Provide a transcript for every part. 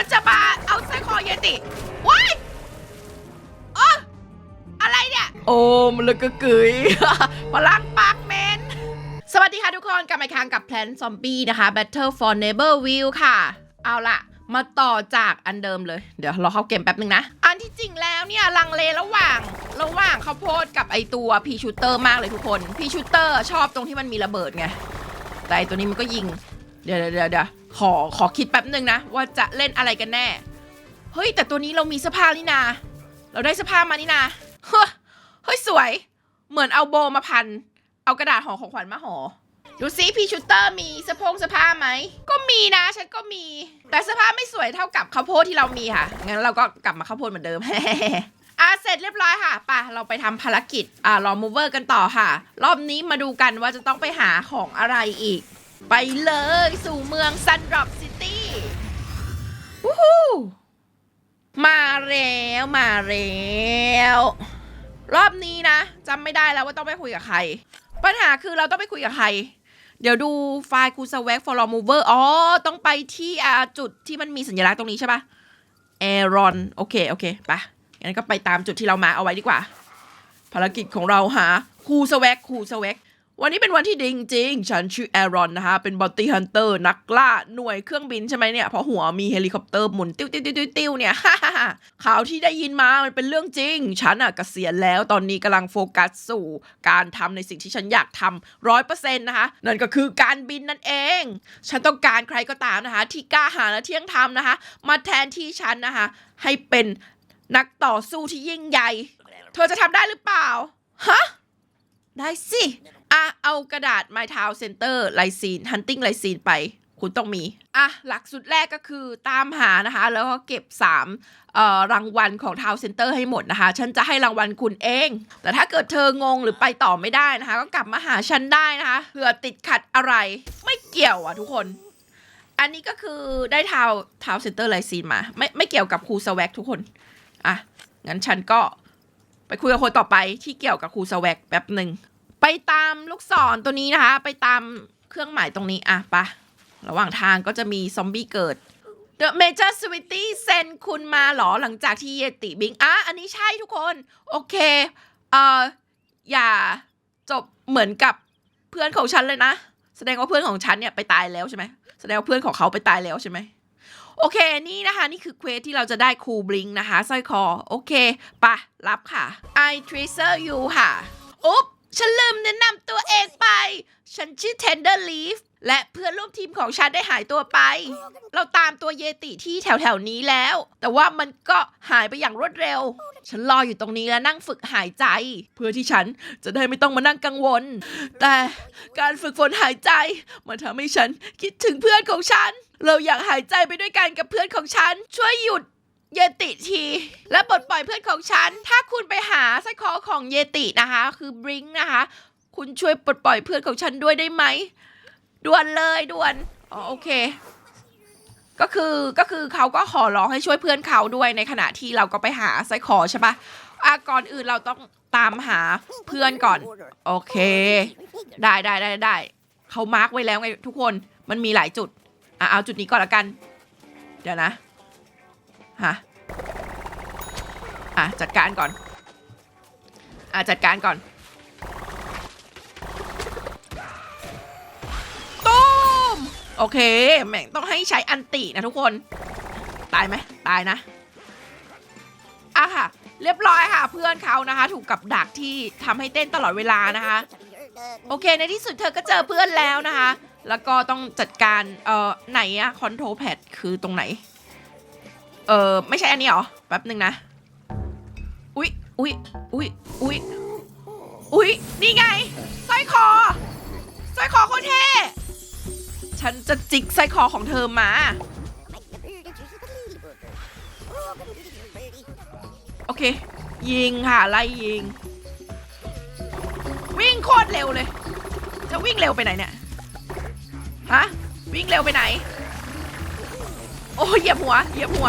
ฉันจะมาเอาสร้อยคอเยติว้ายเอออะไรเนี่ย โอมแล้วก็กึยพลังปากเมนสวัสดีค่ะทุกคนกลับมาอีกครั้งกับ Plan Zombie นะคะ Battle for Neighborville ค่ะ เอาล่ะ มาต่อจากอันเดิมเลย เดี๋ยวเราเข้าเกมแป๊บนึงนะ อันที่จริงแล้วเนี่ยลังเลระหว่าง ระหว่างข้าวโพดกับไอตัวพีชูเตอร์มากเลยทุกคนพีชูเตอร์ชอบตรงที่มันมีระเบิดไง แต่ไอตัวนี้มันก็ยิง เดี๋ยวเดี๋ยวเดี๋ยวเดี๋ยว ขอขอคิดแป๊บหนึ่งนะ ว่าจะเล่นอะไรกันแน่ เฮ้ย แต่ตัวนี้เรามีเสื้อผ้านี่นา เราได้เสื้อผ้ามานี่นาเฮ้ยสวย เหมือนเอาโบมาพัน เอากระดาษห่อของขวัญมาห่อดูซิพี่ชูเตอร์มีเสื้อโพงเสื้อผ้าไหม ก็มีนะฉันก็มี แต่เสื้อผ้าไม่สวยเท่ากับข้าวโพดที่เรามีค่ะ งั้นเราก็กลับมาข้าวโพดเหมือนเดิมอะเสร็จเรียบร้อยค่ะไป่ะเราไปทำภารกิจอ่ารอมูเวอร์กันต่อค่ะ รอบนี้มาดูกันว่าจะต้องไปหาของอะไรอีก ไปเลยสู่เมืองซันดรอปซิตี้วู้ฮู้มาแล้วมาแล้ว รอบนี้นะจำไม่ได้แล้วว่าต้องไปคุยกับใคร ปัญหาคือเราต้องไปคุยกับใคร เดี๋ยวดูไฟล์คูสแวกฟอร์มูเวอร์อ๋อ ต้องไปที่อ่าจุดที่มันมีสัญลักษณ์ตรงนี้ใช่ปะแอรอน โอเค โอเคปะงั้นก็ไปตามจุดที่เรามาเอาไว้ดีกว่า ภารกิจของเราหาคูสแวกคูสแวก วันนี้เป็นวันที่ดีจริงๆ ฉันชื่อแอรอนนะคะ เป็นบอตตี้ฮันเตอร์นักล่าหน่วยเครื่องบินใช่ไหมเนี่ย เพราะหัวมีเฮลิคอปเตอร์หมุนติ้วติ้วติ้วติ้วเนี่ย ข่าวที่ได้ยินมา มันเป็นเรื่องจริง ฉันอะเกษียณแล้วตอนนี้กำลังโฟกัสสู่การทำในสิ่งที่ฉันอยากทำร้อยเปอร์เซ็นต์นะคะ นั่นก็คือการบินนั่นเอง ฉันต้องการใครก็ตามนะคะ ที่กล้าหาญและเที่ยงธรรมนะคะ มาแทนที่ฉันนะคะ ให้เป็นนักต่อสู้ที่ยิ่งใหญ่ เธอจะทำได้หรือเปล่า ฮะ ได้สิอะเอากระดาษ My Town Center ไลซีน Hunting ไลซีนไป คุณต้องมีอะหลักสุดแรกก็คือตามหานะคะ แล้วก็เก็บ3เอ่อรางวัลของ Town Center ให้หมดนะคะ ฉันจะให้รางวัลคุณเอง แต่ถ้าเกิดเธองงหรือไปต่อไม่ได้นะคะ ก็กลับมาหาฉันได้นะคะเผื่อติดขัดอะไรไม่เกี่ยวอะทุกคน อันนี้ก็คือได้ทาวทาวเซ็นเตอร์ไลซีนมา ไม่ไม่เกี่ยวกับครูสแวกทุกคนอะงั้นฉันก็ไปคุยกับคนต่อไปที่เกี่ยวกับครูสแวกแป๊บหนึ่ง ไปตามลูกศรตัวนี้นะคะ ไปตามเครื่องหมายตรงนี้อะปะระหว่างทางก็จะมีซอมบี้เกิด The Major Sweetie เซนคุณมาเหรอหลังจากที่เยติบิงอะอันนี้ใช่ทุกคน โอเคเอ่ออย่าจบเหมือนกับเพื่อนของฉันเลยนะ แสดงว่าเพื่อนของฉันเนี่ยไปตายแล้วใช่ไหมแสดงว่าเพื่อนของเขาไปตายแล้วใช่ไหมโอเค นี่นะคะ นี่คือเควสที่เราจะได้คูบลิงนะคะสร้อยคอ โอเคปะรับค่ะ I tracer you ค่ะ อุ๊บ ฉันลืมแนะนำตัวเองไป ฉันชื่อ Tender Leaf และเพื่อนร่วมทีมของฉันได้หายตัวไป เราตามตัวเยติที่แถวแถวๆนี้แล้ว แต่ว่ามันก็หายไปอย่างรวดเร็ว ฉันรออยู่ตรงนี้แล้วนั่งฝึกหายใจ เพื่อที่ฉันจะได้ไม่ต้องมานั่งกังวล แต่การฝึกฝนหายใจ มันทำให้ฉันคิดถึงเพื่อนของฉัน เราอยากหายใจไปด้วยกันกับเพื่อนของฉัน ช่วยหยุด เยติที และปลดปล่อยเพื่อนของฉัน ถ้าคุณไปหาสร้อยคอของเยตินะคะ คือบริงนะคะ คุณช่วยปลดปล่อยเพื่อนของฉันด้วยได้ไหมด่วนเลยด่วนอ๋อโอเค ก็คือก็คือเขาก็ขอร้องให้ช่วยเพื่อนเขาด้วยในขณะที่เราก็ไปหาสร้อยคอใช่ปะอะก่อนอื่นเราต้องตามหาเพื่อนก่อน โอเค ได้ได้ได้ได้เขามาร์กไว้แล้วไงทุกคนมันมีหลายจุดอะเอาจุดนี้ก่อนละกัน เดี๋ยวนะ ฮะอะจัดการก่อน อะจัดการก่อนตูมโอเค แม่งต้องให้ใช้อันตินะทุกคน ตายไหมตายนะ อะค่ะ เรียบร้อยค่ะ เพื่อนเขานะคะ ถูกกับดักที่ทำให้เต้นตลอดเวลานะคะ โอเค ในที่สุดเธอก็เจอเพื่อนแล้วนะคะ แล้วก็ต้องจัดการ เอ่อ ไหนอะคอนโทรแพดคือตรงไหน เออไม่ใช่อันนี้เหรอ แป๊บหนึ่งนะ อุ๊ย อุ๊ย อุ๊ย อุ๊ย อุ๊ย นี่ไงสร้อยคอสร้อยคอโคตรเท่ ฉันจะจิกสร้อยคอของเธอมา โอเค ยิงค่ะ ไล่ยิง วิ่งโคตรเร็วเลย จะวิ่งเร็วไปไหนเนี่ย ฮะ วิ่งเร็วไปไหน โอ้เหยียบหัว เหยียบหัว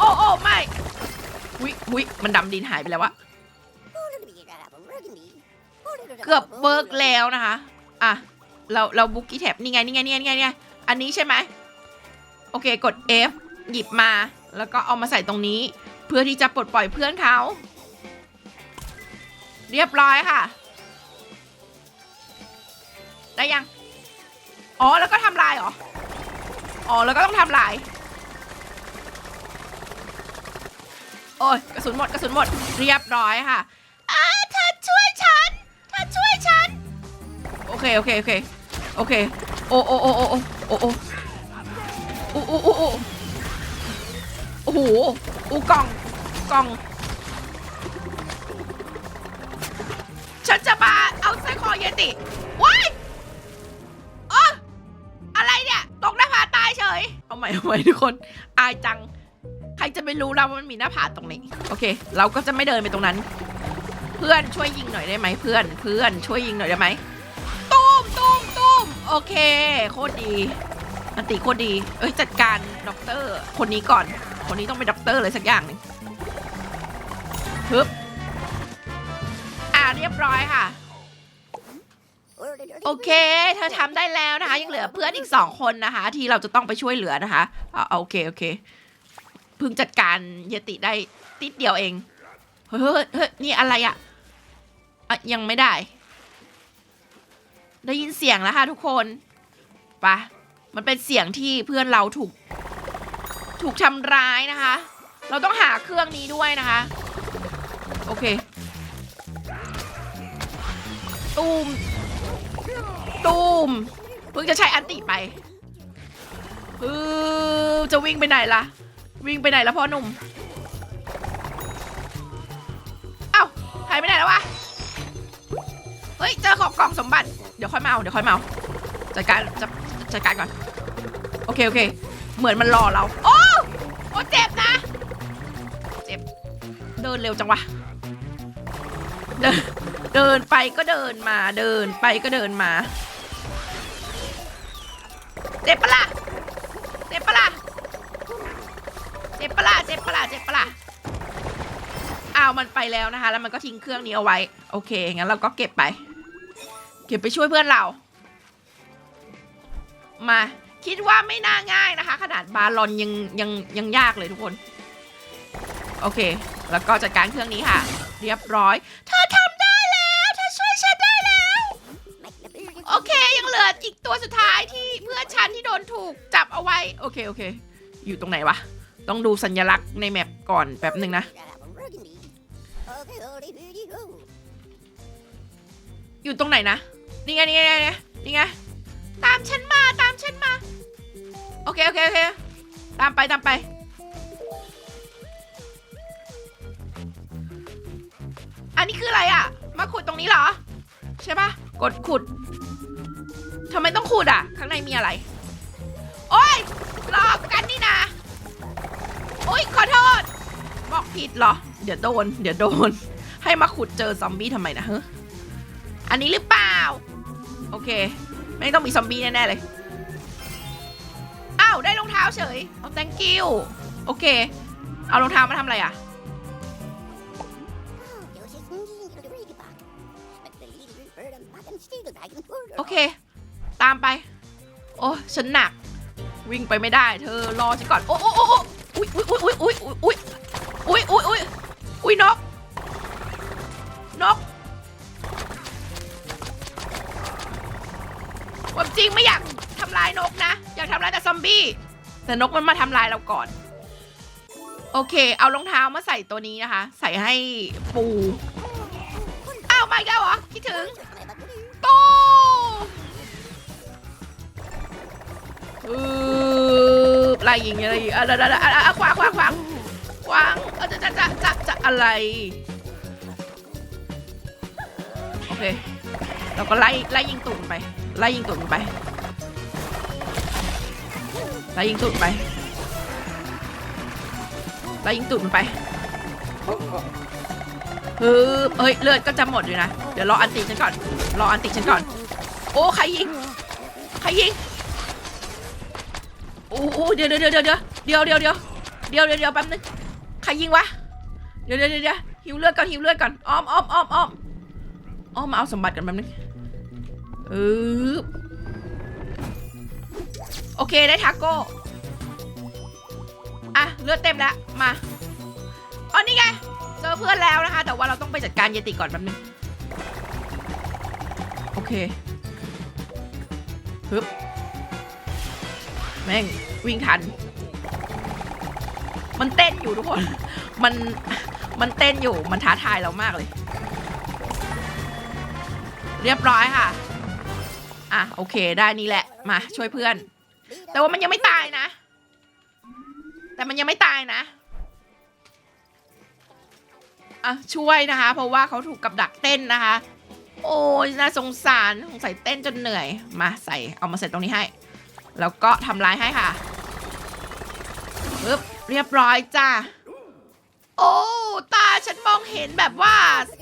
โอ้โอ้ไม่วิวิมันดำดินหายไปแล้ววะเกือบเบิร์กแล้วนะคะ อะ เราเราบุกกี้แท็บนี่ไงนี่ไงนี่ไงนี่ไงนี่ไงอันนี้ใช่ไหมโอเคกด F หยิบมา แล้วก็เอามาใส่ตรงนี้ เพื่อที่จะปลดปล่อยเพื่อนเขา เรียบร้อยค่ะ ได้ยัง อ๋อแล้วก็ทำลายเหรอ อ๋อแล้วก็ต้องทำลาย โอ้ยกระสุนหมดกระสุนหมดเรียบร้อยค่ะอ่าเธอช่วยฉันเธอช่วยฉัน โอเค โอเค โอเค โอเค โอ้โอ้โอ้โอ้โอ้โอ้โอ้โอ้โอ้โอ้โอ้โหอูกล่องกล่อง ฉันจะมาเอาไส้คอเยติว้ายเอออะไรเนี่ย ตกหน้าผาตายเฉย เอาใหม่เอาใหม่ทุกคน อายจัง ใครจะไปรู้เราว่ามันมีหน้าผาตรงนี้ โอเค เราก็จะไม่เดินไปตรงนั้น เพื่อนช่วยยิงหน่อยได้ไหมเพื่อน เพื่อนช่วยยิงหน่อยได้ไหมตูมตูมตูมโอเค โคตรดี อันติโคตรดี เอ้ยจัดการด็อกเตอร์ คนนี้ก่อน คนนี้ต้องเป็นด็อกเตอร์เลยสักอย่างหนึ่งฮึบอ่าเรียบร้อยค่ะโอเค เธอทำได้แล้วนะคะ ยังเหลือเพื่อนอีกสองคนนะคะ ที่เราจะต้องไปช่วยเหลือนะคะอาเอาโอเค โอเค เพิ่งจัดการเยติได้ติดเดียวเอง เฮ้ยเฮ้ยนี่อะไรอะอะยังไม่ได้ ได้ยินเสียงแล้วค่ะทุกคนปะมันเป็นเสียงที่เพื่อนเราถูก ถูกทำร้ายนะคะ เราต้องหาเครื่องนี้ด้วยนะคะ โอเค ตูม ตูม เพิ่งจะใช้อันติไป เออจะวิ่งไปไหนล่ะ วิ่งไปไหนแล้วพ่อหนุ่ม เอ้าหายไปไหนแล้ววะ เฮ้ย เจอของกล่องสมบัติ เดี๋ยวค่อยมาเอาเดี๋ยวค่อยมาเอาจัดการจัดจัดการก่อน โอเค โอเค เหมือนมันรอเรา โอ้โอ้เจ็บนะ เจ็บ เดินเร็วจังวะ เดิน เดินไปก็เดินมา เดินไปก็เดินมา เจ็บปะล่ะ เจ็บปะล่ะ ปะล่ะเจ็บปะล่ะเจ็บปะล่ะอ้าวมันไปแล้วนะคะ แล้วมันก็ทิ้งเครื่องนี้เอาไว้ โอเคงั้นเราก็เก็บไป เก็บไปช่วยเพื่อนเรา มาคิดว่าไม่น่าง่ายนะคะ ขนาดบาลอนยังยังยังยากเลยทุกคน โอเค แล้วก็จัดการเครื่องนี้ค่ะ เรียบร้อย เธอทำได้แล้วเธอช่วยฉันได้แล้ว โอเคยังเหลืออีกตัวสุดท้ายที่เพื่อนฉันที่โดนถูกจับเอาไว้ โอเคโอเค อยู่ตรงไหนวะ ต้องดูสัญลักษณ์ในแมปก่อนแป๊บหนึ่งนะ อยู่ตรงไหนนะ นี่ไงนี่ไงนี่ไงนี่ไงตามฉันมาตามฉันมา โอเค โอเค โอเค ตามไปตามไปอันนี้คืออะไรอะมาขุดตรงนี้เหรอ ใช่ปะกดขุดทำไมต้องขุดอะ ข้างในมีอะไร ผิดเหรอ เดี๋ยวโดน เดี๋ยวโดน ให้มาขุดเจอซอมบี้ทำไมนะเฮ้อันนี้หรือเปล่า โอเค ไม่ต้องมีซอมบี้แน่ ๆ เลย อ้าว ได้รองเท้าเฉยเอา thank you โอเค เอารองเท้ามาทำอะไรอะ โอเค ตามไป โอ้ฉันหนัก วิ่งไปไม่ได้ เธอรอฉันก่อน โอ้โอ้โอ้โอ้อุ้ยอุ้ยอุ้ยอุ้ยอุ้ย อุ้ยอุ้ยอุ้ยอุ้ยนก นกความจริงไม่อยากทำลายนกนะ อยากทำลายแต่ซอมบี้ แต่นกมันมาทำลายเราก่อน โอเค เอารองเท้ามาใส่ตัวนี้นะคะ ใส่ให้ปูอ้าวมาอีกแล้วเหรอ คิดถึงตูอือไล่ยิงอะไรยิงอะไรอะไรอะไรขวางขวางขวาง วางเออจะจะจะจะจะอะไร โอเค เราก็ไล่ไล่ยิงตุ่นไป ไล่ยิงตุ่นไป ไล่ยิงตุ่นไป ไล่ยิงตุ่นไปเออเฮ้ย เลือดก็จะหมดอยู่นะ เดี๋ยวรออันติฉันก่อน รออันติฉันก่อน โอ้ ใครยิง ใครยิง โอ้โหเดี๋ยวเดี๋ยวเดี๋ยวเดี๋ยวเดี๋ยวเดี๋ยวเดี๋ยวเดี๋ยวเดี๋ยวเดี๋ยวแป๊บนึง รยิงวะเดี๋ยวเดี๋ยวเดี๋ยวเดี๋ยวหิวเลือดก่อนหิวเลือดก่อนอ้อมอ้อมอ้อมอ้อมอ้อมมาเอาสมบัติกันแป๊บนึงเออโอเคได้ทาโก้อะเลือดเต็มแล้วมาอ๋อนี่ไงเจอเพื่อนแล้วนะคะ แต่ว่าเราต้องไปจัดการเยติก่อนแป๊บนึงโอเคฮึบแม่งวิ่งทัน มันเต้นอยู่ทุกคน มัน มันเต้นอยู่ มันท้าทายเรามากเลย เรียบร้อยค่ะ อะโอเค ได้นี่แหละ มาช่วยเพื่อน แต่ว่ามันยังไม่ตายนะ แต่มันยังไม่ตายนะ อะช่วยนะคะ เพราะว่าเขาถูกกับดักเต้นนะคะ โอ้ยน่าสงสารสงสัยเต้นจนเหนื่อย มาใส่ เอามาใส่ตรงนี้ให้ แล้วก็ทำลายให้ค่ะปึ๊บ เรียบร้อยจ้าโอ้ ตาฉันมองเห็นแบบว่า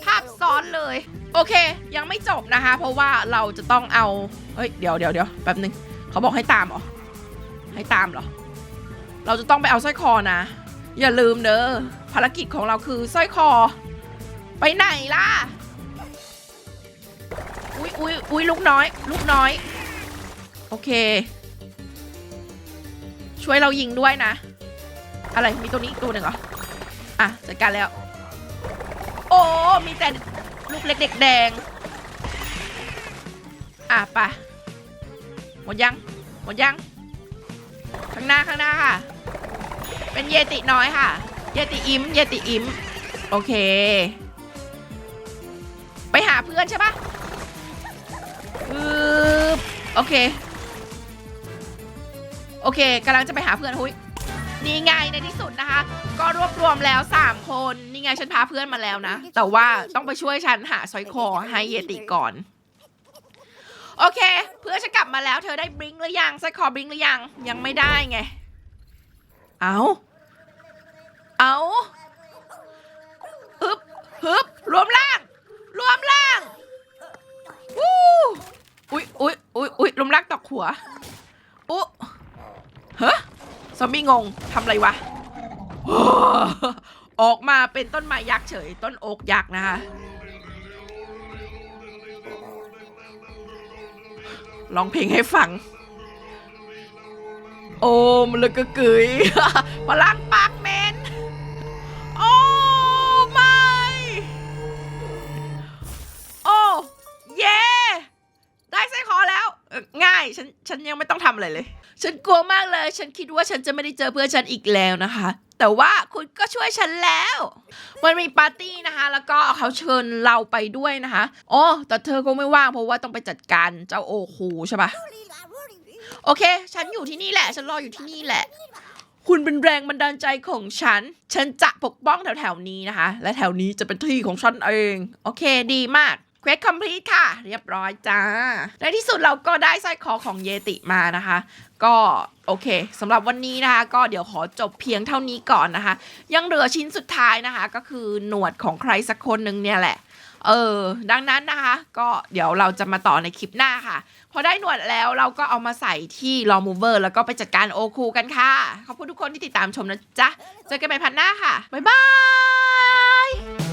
ภาพซ้อนเลย โอเค ยังไม่จบนะคะ เพราะว่าเราจะต้องเอา เฮ้ย เดี๋ยวเดี๋ยวเดี๋ยวแป๊บนึง เขาบอกให้ตามเหรอ ให้ตามเหรอ เราจะต้องไปเอาสร้อยคอนะ อย่าลืมเด้อ ภารกิจของเราคือสร้อยคอ ไปไหนล่ะ อุ๊ยอุ๊ยอุ๊ยลูกน้อย ลูกน้อย โอเค ช่วยเรายิงด้วยนะ อะไรมีตัวนี้อีกตัวหนึ่งเหรอ อะจัดการแล้ว โอ้ มีแต่ลูกเล็กเด็กแดง อะไปะหมดยัง หมดยัง ข้างหน้าข้างหน้าค่ะ เป็นเยติน้อยค่ะ เยติอิมเยติอิมโอเค ไปหาเพื่อนใช่ปะอือโอเค โอเคกำลังจะไปหาเพื่อนหุ้ย นี่ไงในที่สุดนะคะ ก็รวบรวมแล้ว 3 คนนี่ไงฉันพาเพื่อนมาแล้วนะ แต่ว่าต้องไปช่วยฉันหาสร้อยคอให้เยติก่อน โอเค เพื่อนฉันกลับมาแล้วเธอได้บลิงก์หรือยังสร้อยคอบลิงก์หรือยังยังไม่ได้ไง เอาเอาฮึบฮึบรวมล่าง รวมล่างวู้อุ๊ยอุ๊ยอุ๊ยอุ๊ยลมรักตอกหัวอุ๊เฮ้ ซอมบี้งงทำอะไรวะ ออกมาเป็นต้นไม้ยักษ์เฉย ต้นโอกยักษ์นะคะ ร้องเพลงให้ฟัง โอ้มันเลยกระกึยพลังปัก ฉันฉันยังไม่ต้องทำอะไรเลย ฉันกลัวมากเลย ฉันคิดว่าฉันจะไม่ได้เจอเพื่อนฉันอีกแล้วนะคะ แต่ว่าคุณก็ช่วยฉันแล้ว มันมีปาร์ตี้นะคะ แล้วก็เขาเชิญเราไปด้วยนะคะอ๋อแต่เธอคงไม่ว่างเพราะว่าต้องไปจัดการเจ้าโอคูใช่ปะโอเค ฉันอยู่ที่นี่แหละ ฉันรออยู่ที่นี่แหละ คุณเป็นแรงบันดาลใจของฉัน ฉันจะปกป้องแถวๆนี้นะคะ และแถวนี้จะเป็นที่ของฉันเอง โอเค ดีมาก เควสคอมพลีทค่ะ เรียบร้อยจ้า ในที่สุดเราก็ได้สร้อยคอของเยติมานะคะ ก็โอเคสำหรับวันนี้นะคะ ก็เดี๋ยวขอจบเพียงเท่านี้ก่อนนะคะ ยังเหลือชิ้นสุดท้ายนะคะ ก็คือหนวดของใครสักคนหนึ่งเนี่ยแหละ เออ ดังนั้นนะคะ ก็เดี๋ยวเราจะมาต่อในคลิปหน้าค่ะ พอได้หนวดแล้วเราก็เอามาใส่ที่ลอมูเวอร์แล้วก็ไปจัดการโอคูกันค่ะ ขอบคุณทุกคนที่ติดตามชมนะจ๊ะ เจอกันใหม่พันหน้าค่ะ บ๊ายบาย